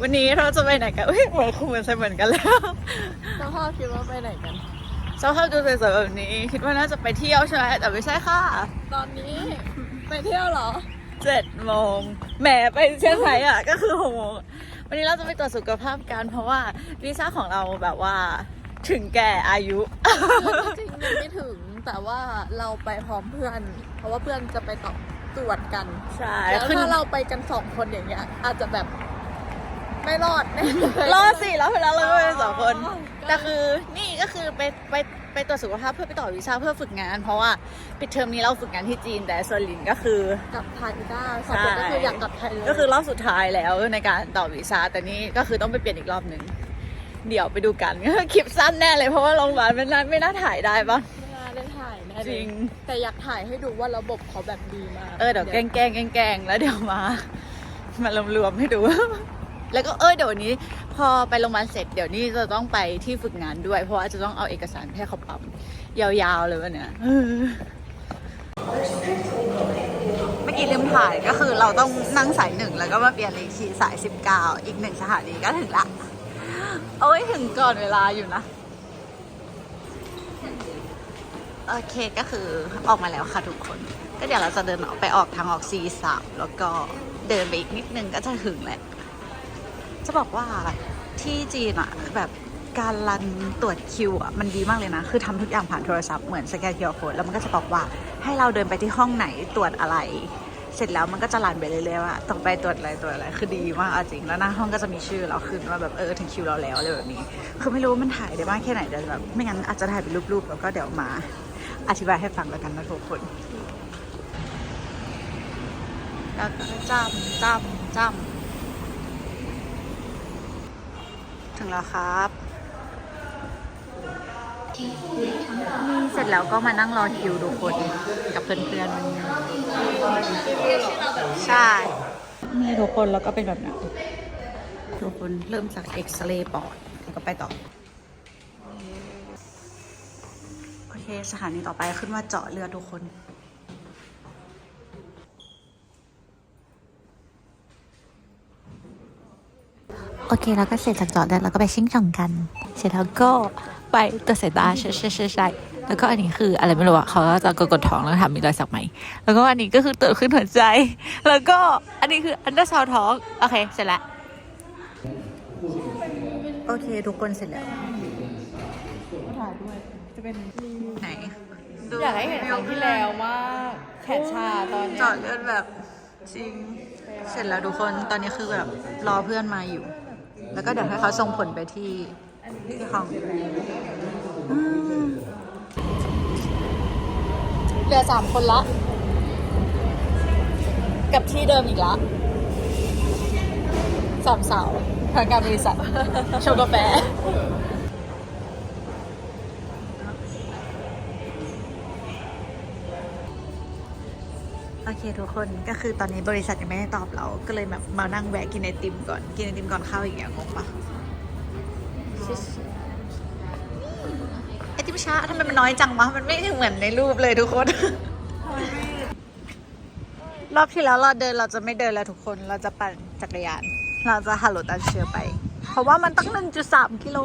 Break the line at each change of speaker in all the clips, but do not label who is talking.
วันนี้เราจะไปไหนกันเฮ้ยเหมือนคงเหมือนใช่เหมือนกันแล้ว
เจ้าพ่อคิดว่าไปไหนกัน
เจ้าภาพดูสวยๆแบบนี้ คิดว่าน่าจะไปเที่ยวใช่ไหมแต่ไม่ใช่ค่ะ
ตอนนี้ไปเที่ยวเหรอ
เจ็ดโมงแหมไปเชียงใหม่อะก็คือหกโมงวันนี้เราจะไปตรวจสุขภาพกันเพราะว่าวีซ่าของเราแบบว่าถึงแก่อายุ
จริงๆยังไม่ถึงแต่ว่าเราไปพร้อมเพื่อน เพราะว่าเพื่อนจะไปต่อตรวจกัน
ใช่
แล้ว
ขึ้น
ถ้าเราไปกันสองคนอย่างเงี้ยอาจจะแบบ ไม่รอดแน่
รอดสิแล้วเวลาเราไปสองคน
อ๋อ
แต่คือนี่ก็คือไปไปไปตรวจสุขภาพเพื่อไปต่อวีซ่าเพื่อฝึกงาน เพราะว่าปิดเทอมนี้เราฝึกงานที่จีน แต่ส่วนลินก็คือ
กลับไทยได้สองคนก็คืออยากกลับไทยเลย
ก็คือรอบสุดท้ายแล้วในการต่อวีซ่าแต่นี่ก็คือต้องไปเปลี่ยนอีกรอบหนึ่งเดี๋ยวไปดูกัน คลิปสั้นแน่เลยเพราะว่าโรงพยาบาลไม่น่าไม่น่าถ่ายได้ปะ
ไม่น่าได้ถ่ายแน่เลย
จริง
แต่อยากถ่ายให้ดูว่าระบบเขาแบบดีมาก
เออเดี๋ยวแกล้งแกล้งแกล้งแกล้งแล้วเดี๋ยวมา มารวมๆให้ดู แล้วก็เออเดี๋ยววันนี้ พอไปโรงพยาบาลเสร็จเดี๋ยวนี้จะต้องไปที่ฝึกงานด้วย เพราะว่าจะต้องเอาเอกสารให้เขาปั๊มยาวๆเลยวันเนี้ยเออเมื่อกี้ลืมถ่ายก็คือเราต้องนั่งสายหนึ่งแล้วก็มาเปลี่ยนเลขที่สาย 19 อีกหนึ่งสถานีก็ถึงละ เอาไว้ถึงก่อนเวลาอยู่นะ โอเคก็คือออกมาแล้วค่ะทุกคน ก็เดี๋ยวเราจะเดินออกไปออกทางออก C3 แล้วก็เดินไปอีกนิดนึงก็จะถึงแหละ จะบอกว่าที่จีนอะแบบการรันตรวจคิวอะมันดีมากเลยนะ คือทำทุกอย่างผ่านโทรศัพท์เหมือนสแกนคิวโค้ดแล้วมันก็จะบอกว่าให้เราเดินไปที่ห้องไหนตรวจอะไร เสร็จแล้วมันก็จะรันไปเรื่อยๆว่าต้องไปตรวจอะไรตรวจอะไรคือดีมากจริงแล้วหน้าห้องก็จะมีชื่อเราขึ้นว่าแบบเออถึงคิวเราแล้วอะไรแบบนี้ คือไม่รู้ว่ามันถ่ายได้มากแค่ไหนเดี๋ยวแบบไม่งั้นอาจจะถ่ายเป็นรูปๆแล้วก็เดี๋ยวมาอธิบายให้ฟังแล้วกันนะทุกคนแล้วก็จำจำจำ ถึงแล้วครับนี่เสร็จแล้วก็มานั่งรอคิวทุกคนกับเพื่อนๆวันนี้ใช่นี่ทุกคนแล้วก็เป็นแบบนั้นทุกคนเริ่มจากเอ็กซเรย์ปอดแล้วก็ไปต่อ โอเค สถานีต่อไปขึ้นว่าเจาะเลือดทุกคน
โอเคแล้วก็เสร็จจากจอดแล้วเราก็ไปชิ่งช่องกัน เสร็จแล้วก็ไปตัวจสายตาใช่ใช่ใช่ใช่แล้วก็อันนี้คืออะไรไม่รู้อะเขาก็จะกดกดท้องแล้วก็ถามมีรอยสักไหม แล้วก็อันนี้ก็คือตรวจขึ้นหัวใจ แล้วก็อันนี้คืออันเดอร์ซาวท้องโอเคเสร็จแล้ว
โอเคทุกคนเสร็จแล้ว
ถ่ายด้วย จะเป็น
ไหนดู
อยากให้เห็นครั้งที่แล้วมากแขนชาตอนเนี้ย
เจาะเลือดแบบจริง เสร็จแล้วทุกคนตอนนี้คือแบบรอเพื่อนมาอยู่ แล้วก็เดี๋ยวให้เขาส่งผลไปที่ที่ห้อง
เหลือสามคนละ
กับที่เดิมอีกละสามสาวพนักงานบริษัทโชว์กาแฟ เคทุกคนก็คือตอนนี้บริษัทยังไม่ได้ตอบเรา ก็เลยแบบมานั่งแวะกินไอติมก่อนกินไอติมก่อนเข้าอีกอย่างงงปะไอติมช้าทำไมมันน้อยจังวะมันไม่เหมือนในรูปเลยทุกคน รอบที่แล้วเราเดินเราจะไม่เดินแล้วทุกคนเราจะปั่นจักรยาน เราจะฮัลโลตันเชือไป เพราะว่ามันตั้ง 1.3 กิโล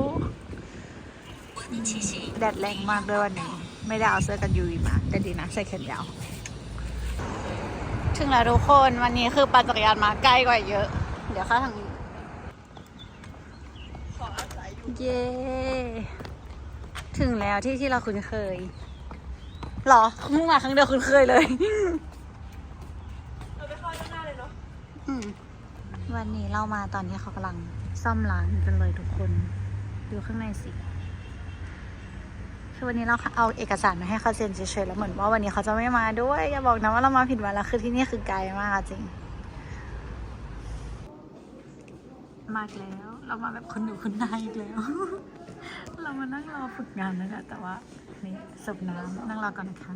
แดดแรงมากด้วยวันนี้ ไม่ได้เอาเสื้อกันยูวีมา แต่ดีนะใส่แขนยาว ถึงแล้วทุกคนวันนี้คือปั่นจักรยานมาใกล้กว่าเยอะ เดี๋ยวเข้าทางนี้เย้ถึงแล้วที่ที่เราคุ้นเคยหรอมุ่งมาครั้งเดียวคุ้นเคยเลยอืมวันนี้เรามาตอนที่เขากำลังซ่อมร้านกันเลยทุกคน ดูข้างในสิ คือวันนี้เราเอาเอกสารมาให้เขาเซ็นเฉยๆแล้วเหมือนว่าวันนี้เขาจะไม่มาด้วยอย่าบอกนะว่าเรามาผิดวันแล้วคือที่นี่คือไกลมากจริง มากแล้ว เรามาแบบคนหนูคนนายอีกแล้ว เรามานั่งรอฝึกงานนั่นแหละแต่ว่านี่เสิร์ฟน้ำนั่งรอก่อนนะคะ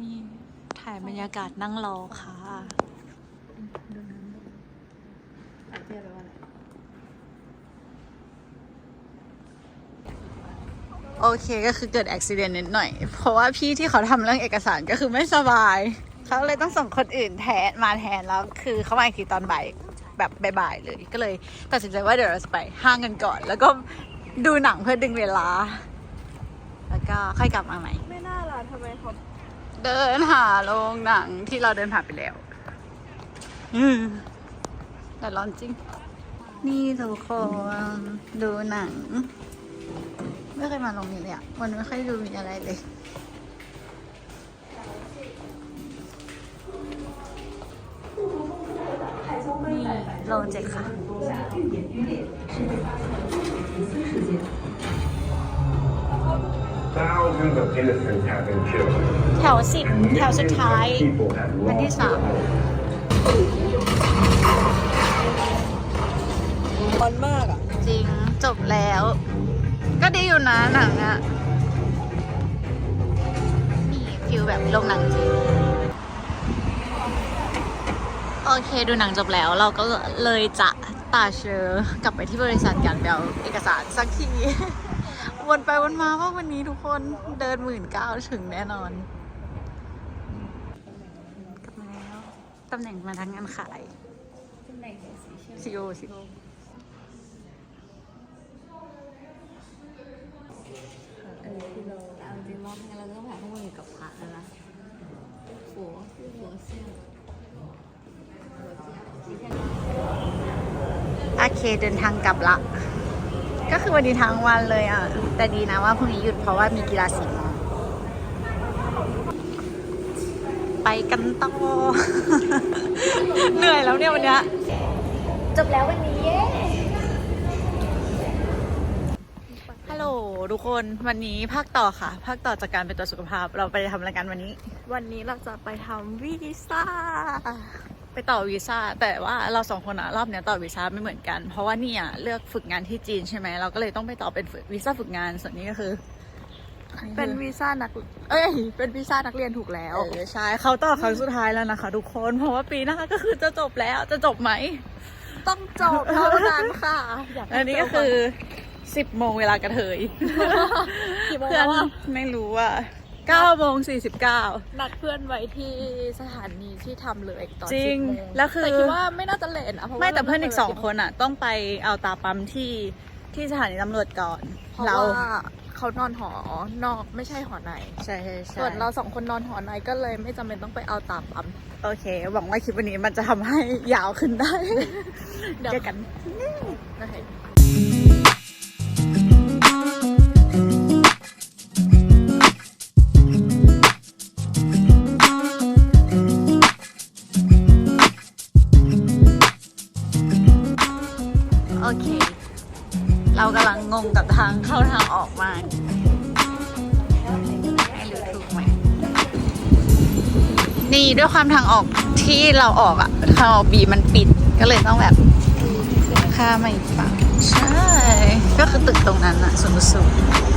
นี่ถ่ายบรรยากาศนั่งรอค่ะดูน้ำดูเรียกว่าอะไร โอเคก็คือเกิดอุบิเหตุนิดหน่อย เพราะว่าพี่ที่เขาทำเรื่องเอกสารก็คือไม่สบาย เขาเลยต้องส่งคนอื่นแทนมาแทนแล้วคือเขามาอีกทีตอนบ่ายแบบบ่ายๆเลยก็เลยตัดสินใจว่าเดี๋ยวเราจะไปห้างกันก่อน แล้วก็ดูหนังเพื่อดึงเวลา แล้วก็ค่อยกลับมาใหม่
ไม่น่าล่ะทำไมเขา
เดินหาโรงหนังที่เราเดินผ่านไปแล้ว อืมแต่ร้อนจริง นี่ทุกคนดูหนัง ไม่เคยมาโรงนี้เลยอะมันไม่ค่อยดูมีอะไรเลยนี่โรงเจ็ดค่ะ
Thousands of innocents have been killed.
แถวสิบแถวสุดท้าย
People have
อันที่
lost
สาม
ร้อนมากอะ
จริงจบแล้ว ก็ดีอยู่นะหนังอะนี่ฟิลแบบโรงหนังจริงโอเคดูหนังจบแล้วเราก็เลยจะตาเชอกลับไปที่บริษัทกันไปเอาเอกสารสักที วนไปวนมาว่าวันนี้ทุกคนเดินหมื่นเก้าถึงแน่นอนกลับมาแล้วตำแหน่งมาทางงานขายตำแหน่งซีโอซีโอ
เออคือเรา เอาจริงรอบนี้เราต้องหาข้อมูลเกี่ยวกับพระแล้วนะหัวหัวเสี่ยง
โอเคเดินทางกลับละ ก็คือวันนี้ทั้งวันเลยอะ แต่ดีนะว่าพรุ่งนี้หยุดเพราะว่ามีกีฬาสีโมงไปกันต่อ เหนื่อยแล้วเนี่ยวันเนี้ย
จบแล้ววันนี้เย้
ฮัลโหล ทุกคนวันนี้ภาคต่อค่ะ ภาคต่อจากการเป็นตัวจสุขภาพ เราไปทำอะไรกันวันนี้
วันนี้เราจะไปทำวีซ่า
ไปต่อวีซ่า แต่ว่าเราสองคนอะรอบเนี้ยต่อวีซ่าไม่เหมือนกัน เพราะว่าเนี่ยเลือกฝึกงานที่จีนใช่ไหมเราก็เลยต้องไปต่อเป็นฝึกวีซ่าฝึกงานส่วนนี้ก็คือ
เป็นวีซ่านัก เอ้ย เป็นวีซ่านักเรียนถูกแล้ว
เออใช่เขาต่อครั้งสุดท้ายแล้วนะคะ ทุกคน เพราะว่าปีหน้าก็คือจะจบแล้ว จะจบไหม
ต้องจบเท่านั้นค่ะยาให้
อันนี้ก็คือ 10โมงเวลากระเทย
กี่โมง
เพื่อ
แล้
น
วอะ
ไม่รู้ว่า9โมง49
นัดเพื่อนไว้ที่สถานีที่ทำเลยตอน
จริง
10โมง
แล้วคือ
แต่คิดว่าไม่น่าจะเลทนะเพราะว่า
ไม่แต่เพื่อนอีกสอง
รา
คนอะ ต้องไปเอาตาปั๊มที่ที่สถานีตำรวจก่อน
เพราะ
เรา
ว่าเขานอนหอนอกไม่ใช่หอใน
ใช่ใช่ใช่
ส่วนเราสองคนนอนหอในก็เลยไม่จำเป็นต้องไปเอาตามปั๊ม
โอเค หวังว่าคลิปวันนี้มันจะทำให้ยาวขึ้นได้
เดี๋ยว
เจอกัน
นะคี
ด้วยความทางออกที่เราออกอะทางออกบีมันปิดก็เลยต้องแบบข้ามมาอีกฝั่งใช่ ก็คือตึกตรงนั้นอะสูงสูง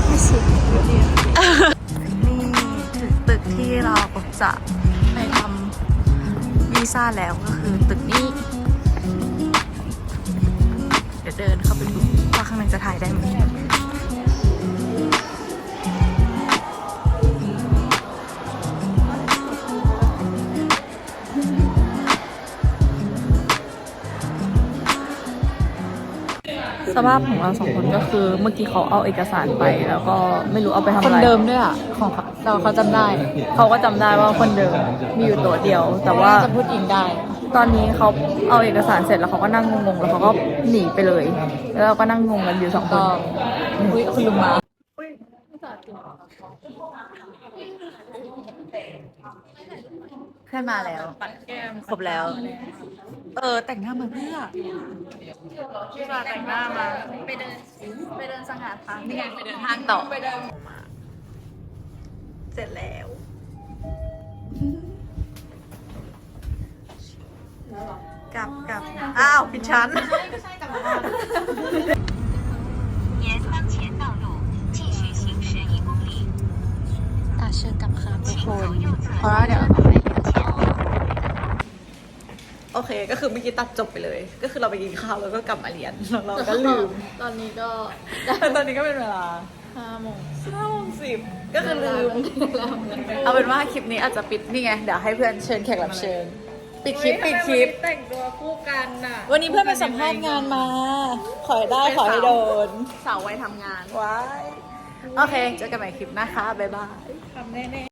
ไม่สุด
นี่ถึงตึกที่เราจะไปทำวีซ่าแล้วก็คือตึกนี้ เดี๋ยวเดินเข้าไปดูว่าข้างในจะถ่ายได้ไหม ภาพของเราสองคนก็คือ เมื่อกี้เขาเอาเอกสารไป แล้วก็ไม่รู้เอาไปทำ
ค
อะไร
นเดิมด้วยอะของเขาเราเขาจำได้
เขาก็จำได้ว่าคนเดิมมีอยู่ตัวเดียว แต่ว่า
จะพูดอิงได้
ตอนนี้เขาเอาเอกสารเสร็จแล้วเขาก็นั่งงงๆแล้วเขาก็หนีไปเลย แล้วเราก็นั่งงงกันอยู่สองคน
อุ้ยคุณลุงมาเพื่อนมาแล้ว ครบแล้ว เออ แต่งหน้ามาเพื่อ
แต่งหน้ามาไปเดินไปเดินสง่าทาง
นี่ไงไปเดินห้างต่อ
ไปเดินเสร็จแล้ว กลับกลับอ้าวผิดชั้น
沿当前道路继续行驶一公里，
ตาเชื่อกลับค่ะทุก
请
คน
走右侧
เพราะว่าเดี๋ยว อเคก็คือเมื่อกี้ตัดจบไปเลย ก็คือเราไปกินข้าวแล้วก็กลับมาเรียนแล้วเราก็ลืม
ตอนนี้ก็
ตอนนี้ก็เป็นเวลา
ห้าโมง
ห้าโมงสิบก็คือลืม เอาเป็นว่าคลิปนี้อาจจะปิดนี่ไงเดี๋ยวให้เพื่อนเชิญแขกรับเชิญ ปิดคลิปปิดคลิป
แต่งตัวคู่กันน่ะ
วันนี้เพื่อนไปสัมภาษณ์งานมา ขอให้ได้ขอให้โดน
สาวไว้ทำงาน
ว้ายโอเคเจอกันใหม่คลิปนะคะ บ๊ายบาย
ทำแน่ๆ